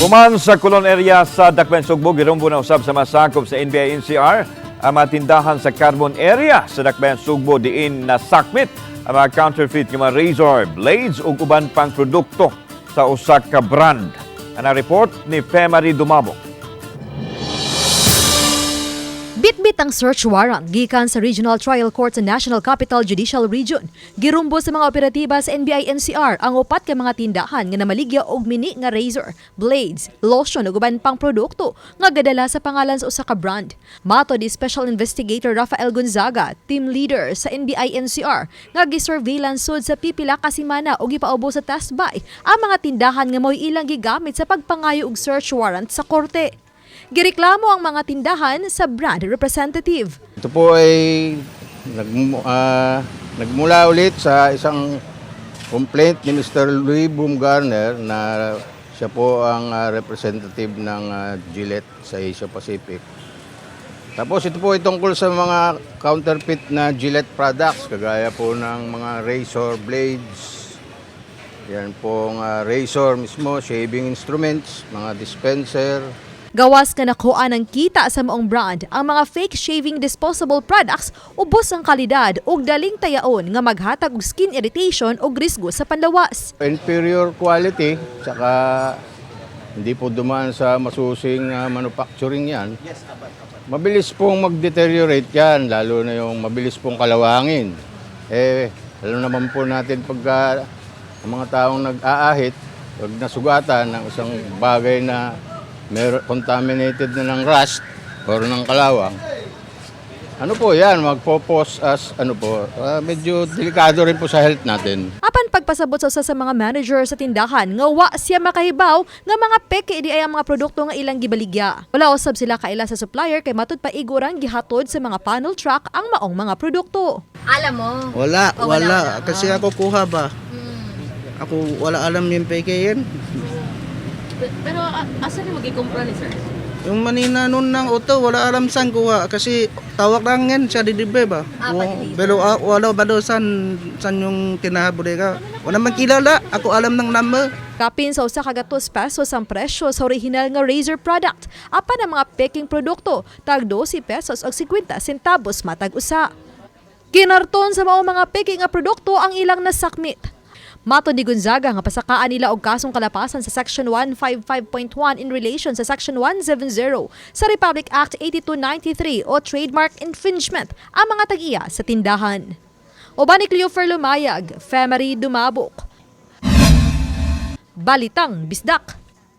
Human sa Kulon area sa Dakben Sugbo, girumbo na usab sa masakop sa NBI NCR ang mga tindahan sa Carbon area sa Dakben Sugbo diin na sakmit ang mga counterfeit nga mga razor, blades ug uban pang produkto sa usa ka brand. Ana report ni Femari Dumabok. Bitbit ang search warrant gikan sa Regional Trial Court sa National Capital Judicial Region. Girumbo sa mga operatiba sa NBI NCR ang upat ka mga tindahan nga namaligya og mini nga razor, blades, lotion ug uban pang produkto nga gadala sa pangalan sa usa ka brand. Mato di Special Investigator Rafael Gonzaga, team leader sa NBI NCR, nga gisurveillance sud sa pipila ka semana og ipaubo sa tasbay ang mga tindahan nga mo'y ilang gigamit sa pagpangayo og search warrant sa korte. Gireklamo ang mga tindahan sa brand representative. Ito po ay nagmu- ah, nagmula ulit sa isang complaint ni Mr. Louis Baumgartner na siya po ang ah, representative ng ah, Gillette sa Asia Pacific. Tapos ito po ay tungkol sa mga counterfeit na Gillette products, kagaya po ng mga razor blades, yan pong ah, razor mismo, shaving instruments, mga dispenser, Gawas ka nakuha ng kita sa maong brand ang mga fake shaving disposable products ubos ang kalidad ug daling tayaon nga maghatag og skin irritation ug risgo sa panlawas. inferior quality, saka hindi po dumaan sa masusing ah, manufacturing yan. Mabilis pong mag-deteriorate yan, lalo na yung mabilis pong kalawangin. Eh, alam naman po natin pagka ang mga taong nag-aahit, pag nasugatan ng isang bagay na mer- contaminated na ng rust or ng kalawang, ano po yan, magpo-pose as ano po, ah, medyo delikado rin po sa health natin. Apan pagpasabot sa usa sa mga manager sa tindahan nga wa siya makahibaw nga mga peke di ay ang mga produkto nga ilang gibaligya. Wala usab sila kaila sa supplier kay matud pa igurang gihatod sa mga panel truck ang maong mga produkto. Alam mo? Wala, Oh, wala, wala. wala. Kasi ako kuha ba? Ako wala alam yung peke yan. Pero uh, asan yung magikumpra ni sir? Yung manina nun ng auto, wala alam saan kuha. Kasi tawag lang yan siya didibe ba? Ah, pero ah, wala ba daw saan, saan yung tinahabuli ka? Wala man kilala. Ako alam ng number. Kapin sa usa ka pesos ang presyo sa original nga razor product. Apan ang mga peking produkto tag 12 pesos og 50 centavos matag usa. Kinarton sa mao mga peking nga produkto ang ilang nasakmit. Mato ni Gonzaga nga pasakaan nila og kasong kalapasan sa Section 155.1 in relation sa Section 170 sa Republic Act 8293 o trademark infringement ang mga tag-iya sa tindahan. Uban ni Cleofer Lumayag, Femery Dumabok. Balitang Bisdak.